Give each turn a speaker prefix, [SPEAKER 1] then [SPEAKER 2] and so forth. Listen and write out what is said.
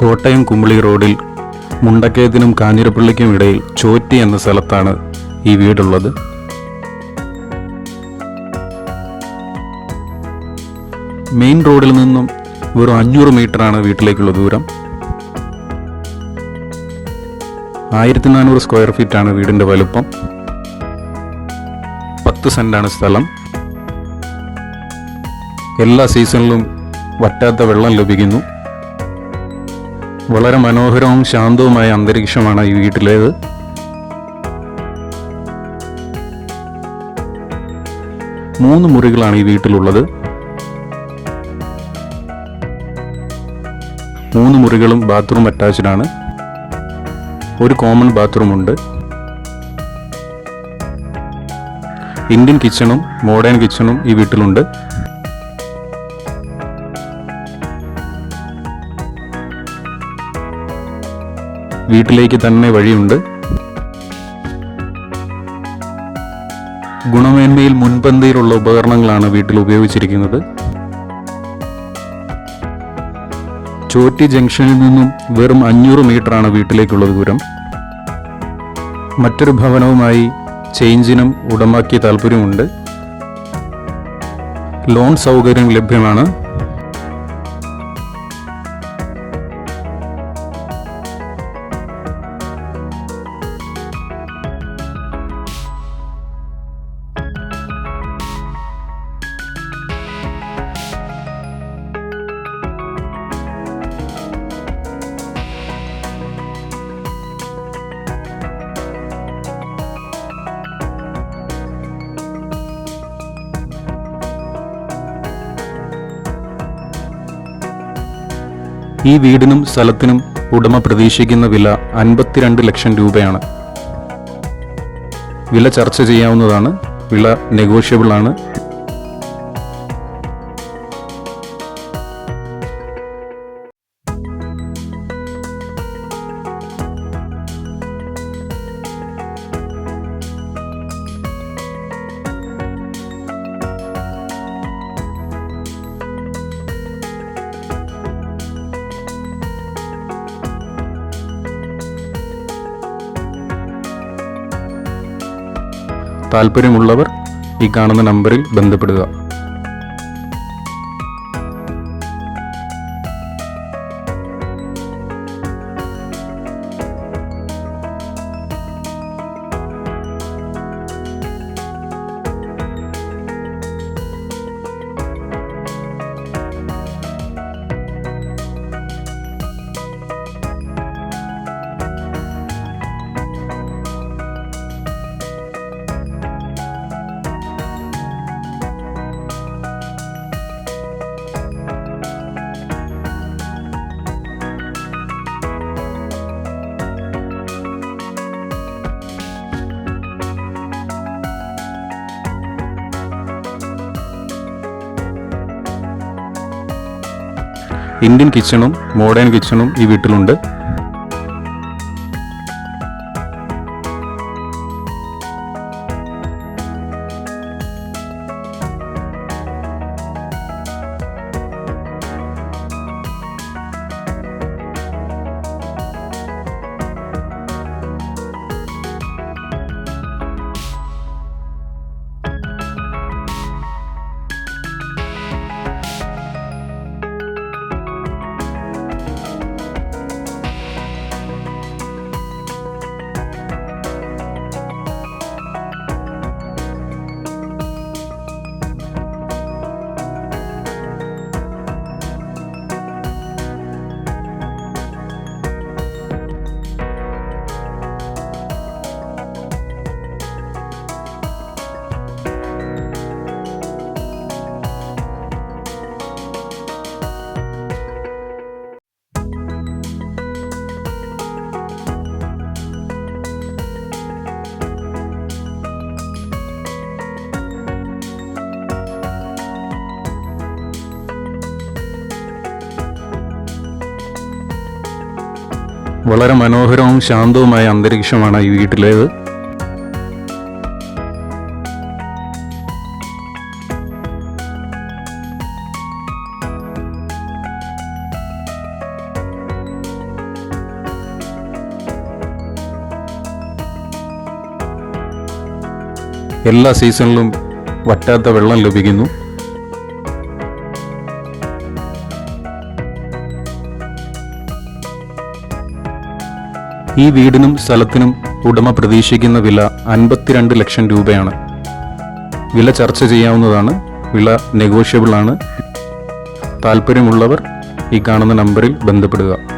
[SPEAKER 1] കോട്ടയം കുമ്പളി റോഡിൽ മുണ്ടക്കയത്തിനും കാഞ്ഞിരപ്പള്ളിക്കും ഇടയിൽ ചോറ്റി എന്ന സ്ഥലത്താണ് ഈ വീടുള്ളത്. മെയിൻ റോഡിൽ നിന്നും വെറും അഞ്ഞൂറ് മീറ്ററാണ് വീട്ടിലേക്കുള്ള ദൂരം. ആയിരത്തി നാനൂറ് സ്ക്വയർ ഫീറ്റാണ് വീടിന്റെ വലുപ്പം. പത്ത് സെന്റാണ് സ്ഥലം. എല്ലാ സീസണിലും വറ്റാത്ത വെള്ളം ലഭിക്കുന്നു. വളരെ മനോഹരവും ശാന്തവുമായ അന്തരീക്ഷമാണ് ഈ വീട്ടിലേത്. മൂന്ന് മുറികളാണ് ഈ വീട്ടിലുള്ളത്. മൂന്ന് മുറികളും ബാത്റൂം അറ്റാച്ച്ഡ് ആണ്. ഒരു കോമൺ ബാത്റൂം ഉണ്ട്. ഇന്ത്യൻ കിച്ചണും മോഡേൺ കിച്ചണും ഈ വീട്ടിലുണ്ട്. വീട്ടിലേക്ക് തന്നെ വഴിയുണ്ട്. ഗുണമേന്മയിൽ മുൻപന്തിയിലുള്ള ഉപകരണങ്ങളാണ് വീട്ടിൽ ഉപയോഗിച്ചിരിക്കുന്നത്. ചോറ്റി ജംഗ്ഷനിൽ നിന്നും വെറും അഞ്ഞൂറ് മീറ്ററാണ് വീട്ടിലേക്കുള്ള ദൂരം. മറ്റൊരു ഭവനവുമായി ചേഞ്ചിനും ഉടമയ്ക്ക് താല്പര്യമുണ്ട് ലോൺ സൗകര്യം ലഭ്യമാണ്. ഈ വീടിനും സ്ഥലത്തിനും ഉടമ പ്രതീക്ഷിക്കുന്ന വില അൻപത്തിരണ്ട് ലക്ഷം രൂപയാണ്. വില ചർച്ച ചെയ്യാവുന്നതാണ്. വില നെഗോഷ്യബിൾ ആണ് താല്പര്യമുള്ളവർ ഈ കാണുന്ന നമ്പറിൽ ബന്ധപ്പെടുക. ഇന്ത്യൻ കിച്ചണും മോഡേൺ കിച്ചണും ഈ വീട്ടിലുണ്ട്. വളരെ മനോഹരവും ശാന്തവുമായ അന്തരീക്ഷമാണ് ഈ വീട്ടിലേത്. എല്ലാ സീസണിലും വറ്റാത്ത വെള്ളം ലഭിക്കുന്നു. ഈ വീടിനും സ്ഥലത്തിനും ഉടമ പ്രതീക്ഷിക്കുന്ന വില അൻപത്തിരണ്ട് ലക്ഷം രൂപയാണ്. വില ചർച്ച ചെയ്യാവുന്നതാണ്. വില നെഗോഷ്യബിൾ ആണ്. താല്പര്യമുള്ളവർ ഈ കാണുന്ന നമ്പറിൽ ബന്ധപ്പെടുക.